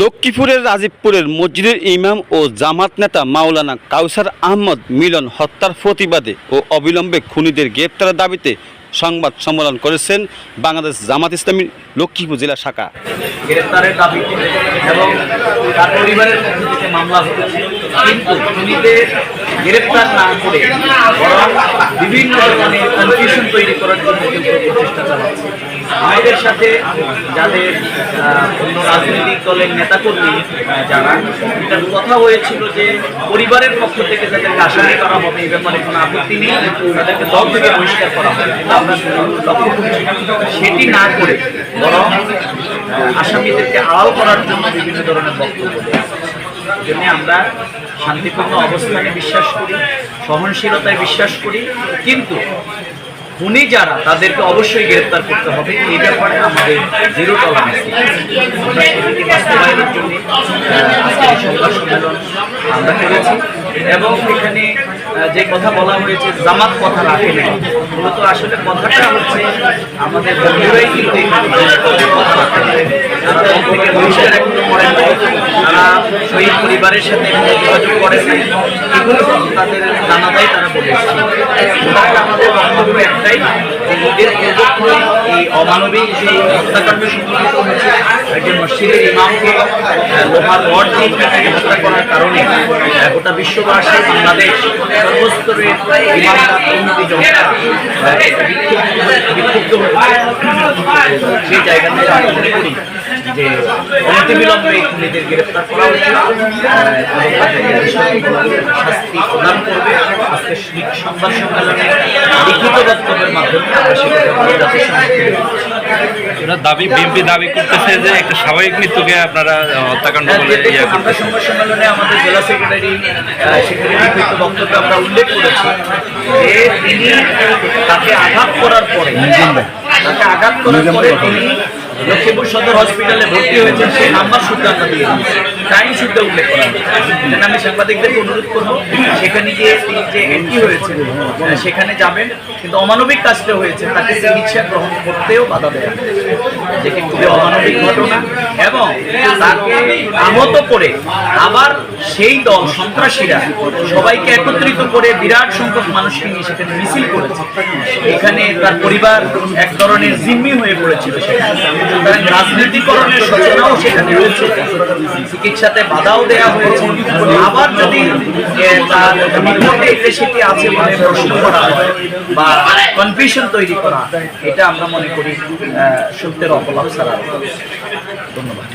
লক্ষ্মীপুরের রাজীবপুরের মসজিদের ইমাম ও জামাত নেতা মাওলানা কাউসার আহমদ মিলন হত্যার প্রতিবাদে ও অবিলম্বে খুনিদের গ্রেপ্তারের দাবিতে সংবাদ সম্মেলন করেছেন বাংলাদেশ জামাত ইসলামী লক্ষ্মীপুর জেলা শাখা। গ্রেপ্তারের দাবিতে এবং তার পরিবারের পক্ষ থেকে মামলা কিন্তু গ্রেপ্তার না করে বিভিন্ন কনফিউশন তৈরি করার জন্য কিন্তু প্রচেষ্টা চালাচ্ছে। আমাদের সাথে যাদের অন্য রাজনৈতিক দলের নেতাকর্মী যারা এটার কথা হয়েছিল যে পরিবারের পক্ষ থেকে যাদেরকে আসামি করা হবে, এই ব্যাপারে কোনো আপত্তি নেই, তাদেরকে দল থেকে বহিষ্কার করা হবে। সেটি না করে বরং আসামিদেরকে আড়াল করার জন্য বিভিন্ন ধরনের বক্তব্য জন্য আমরা শান্তিপূর্ণ অবস্থানে বিশ্বাস করি, সহনশীলতায় বিশ্বাস করি, কিন্তু খুনি যারা, তাদেরকে অবশ্যই গ্রেপ্তার করতে হবে। এই ব্যাপারে আমাদের জিরো টলারেন্স আমরা করেছি। এবং এখানে যে কথা বলা হয়েছে, জামাত কথা রাখে নাই মূলত আসলে কথাটা হচ্ছে, আমাদের বন্ধুরাই কিন্তু এখানে কথা রাখে নাই। তারা দল থেকে বহিষ্কার এখনও করেন নাই তারা শহীদ পরিবারের সাথে যোগাযোগ করেছে এগুলো তাদের জানাটাই তারা বলেছে। আমাদের বক্তব্য একটাই যে অমানবিক যে হত্যাকাণ্ড সংঘটিত হয়েছে, একজন মসজিদের ইমামকে লোহার রড দিয়ে পিটিয়ে হত্যা করার কারণে গোটা বিশ্ববাসী বাংলাদেশ সর্বস্তরের ইমামরা উন্নতি সেই জায়গাতে আমি মনে করি যে অনতিবিলম্বে এই খুনিদের করা উচিত শাস্তি প্রদান করবে। আজকে সংবাদ সম্মেলনে লিখিত বক্তব্যের মাধ্যমে আমরা সেটা জাতিসংঘকে ওরা দাবি বিএনপি দাবি করতেছে যে একটা স্বাভাবিক মৃত্যুকে আপনারা হত্যাকাণ্ড বলে ইয়া করতেছেন সংবাদ সম্মেলনে আমাদের জেলা সেক্রেটারি সেখানে লিখিত বক্তব্য আমরা উল্লেখ করেছি যে তিনি তাকে আঘাত করার পরে তাকে আঘাত করার পরে তিনি লক্ষ্মীপুর সদর হসপিটালে ভর্তি হয়েছেন সেই নাম্বার সূত্রে আমরা দিয়ে টাইম সূত্রে উল্লেখ করা এখানে আমি সাংবাদিকদেরকে অনুরোধ করব, সেখানে গিয়ে তিনি যে এন্ট্রি হয়েছে সেখানে যাবেন, কিন্তু অমানবিক কাজটা হয়েছে, তাকে চিকিৎসা গ্রহণ করতেও বাধা দেয় যেটি খুবই অমানবিক ঘটনা এবং তাকে আহত করে আবার সেই দল, সন্ত্রাসীরা সবাইকে একত্রিত করে বিরাট সংখ্যক মানুষকে নিয়ে সেখানে মিছিল করেছে। এখানে তার পরিবার এক ধরনের জিম্মি হয়ে পড়েছিল সুতরাং রাজনীতিকরণের সূচনাও সেখানে রয়েছে। চিকিৎসাতে বাধাও দেওয়া হয়েছে। আবার যদি তার রিপোর্টে এতে সেটি আছে বলে প্রশ্ন করা বা কনফিউশন তৈরি করা এটা আমরা মনে করি সত্যের অপলাপ ছাড়া ধন্যবাদ।